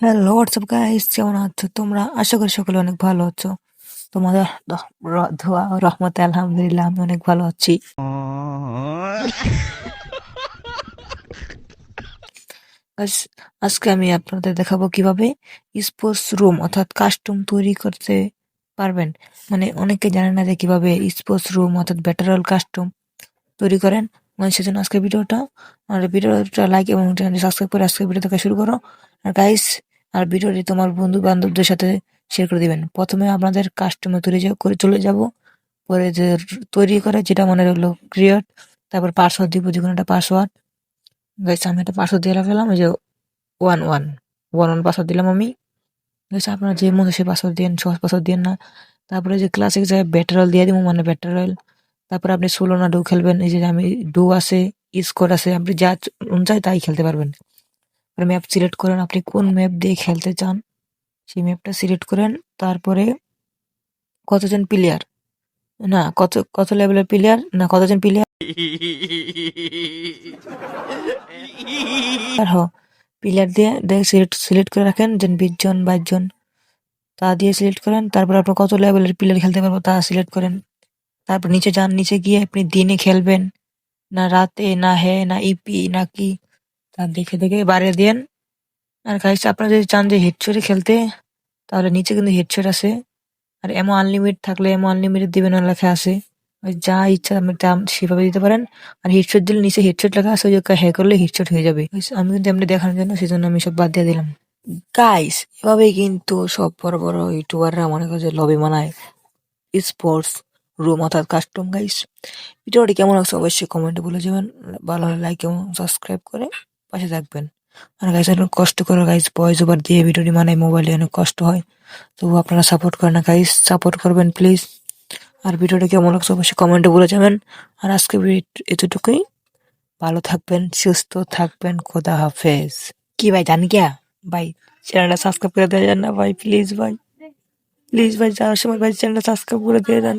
Hello WhatsApp guys কেমন আছো তোমরা? আশা করি সকলে অনেক ভালো আছো। তোমাদের ও রহমতে আলহামদুলিল্লাহ, আমি অনেক ভালো আছি। আজকে আমি আপনাদের দেখাবো কীভাবে স্পোর্টস রুম অর্থাৎ কাস্টম তৈরি করতে পারবেন। মানে অনেকে জানে না যে কীভাবে স্পোর্টস রুম অর্থাৎ ব্যাটারল কাস্টম তৈরি করেন। সেজন্য আজকে ভিডিওটা, আর ভিডিওটা লাইক এবং সাবস্ক্রাইব করে আজকে ভিডিও দেখা শুরু করো। আর গাইস আর ভিডিওটি তোমার বন্ধু বান্ধবদের সাথে শেয়ার করে দিবেন। প্রথমে আপনাদের কাস্টমার তৈরি করে চলে যাব। পরে যে তৈরি করে যেটা মনে হলো ক্রিয়েট তারপর পাসওয়ার্ড দিব, যে কোনো একটা পাসওয়ার্ড গাইস আমি একটা পাসওয়ার্ড দিয়ে রাখলাম, এই যে one one one one password দিলাম আমি। গাইস আপনারা যে মতো সে পাসওয়ার্ড দিন, সহজ পাসওয়ার্ড দিন না। তারপরে যে ক্লাসিক যায় ব্যাটার অয়েল দিয়ে দিব মানে ব্যাটার অয়েল তারপরে আপনি ষোলো না ডু খেলবেন, এই যে আমি ডু আছে স্কোর আছে, আপনি যা চায় তাই খেলতে পারবেন। ম্যাপ সিলেক্ট করেন, আপনি কোন ম্যাপ দিয়ে খেলতে চান, সেই ম্যাপটা সিলেক্ট করেন, তারপরে কতজন প্লেয়ার না, কত কত লেভেলের প্লেয়ার না, কতজন প্লেয়ার হ প্লেয়ার দিয়ে সিলেক্ট সিলেক্ট করে রাখেন, যেন বিশ জন, বাইশ জন, তা দিয়ে সিলেক্ট করেন, তারপর আপনি কত লেভেলের প্লেয়ার খেলতে পারব তা সিলেক্ট করেন। তারপর নিচে যান, নিচে গিয়ে আপনি দিনে খেলবেন। না রাতে, না হে, না ইপি, না কি। তা দেখে দেখে বাড়িয়ে দেন। আর গাইস আপনারা যদি চান যে হেডশটে খেলতে, তাহলে নিচে কিন্তু হেডশট আছে। আর এমো আনলিমিটেড থাকলে এমো আনলিমিটেড দিবেন লেখা আছে। যা ইচ্ছা আপনি সেভাবে দিতে পারেন। আর হেডশট দিলে নিচে হেডশট লেখা আছে, ওই হ্যাঁ করলে হেডশট হয়ে যাবে। আমি কিন্তু এমনি দেখানোর জন্য সেই জন্য আমি সব বাদ দিয়ে দিলাম। গাইস এভাবেই কিন্তু সব বড় বড় ইউটিউবাররা মনে করে যে লবি বানায় স্পোর্টস রুম অর্থাৎ কাস্টম গাইস ভিডিওটি কেমন লাগছে অবশ্যই কমেন্টে বলে যাবেন। ভালো লাইক এবং সাবস্ক্রাইব করে পাশে থাকবেন। আর গাইস অনেক কষ্ট করে গাইস ভয়েস ওভার দিয়ে ভিডিওটি বানাই মোবাইলে অনেক কষ্ট হয়। তবু আপনারা সাপোর্ট করেন না গাইস সাপোর্ট করবেন প্লিজ আর ভিডিওটা কেমন লাগছে অবশ্যই কমেন্টে বলে যাবেন। আর আজকে এতটুকুই। ভালো থাকবেন, সুস্থ থাকবেন, খোদা হাফেজ। কি ভাই, জানি কিয়া ভাই চ্যানেলটা সাবস্ক্রাইব করে দেওয়া যান না ভাই প্লিজ ভাই। প্লিজ ভাই, যাওয়ার সময় ভাই চ্যানেলটা সাবস্ক্রাইব করে দিয়ে যান।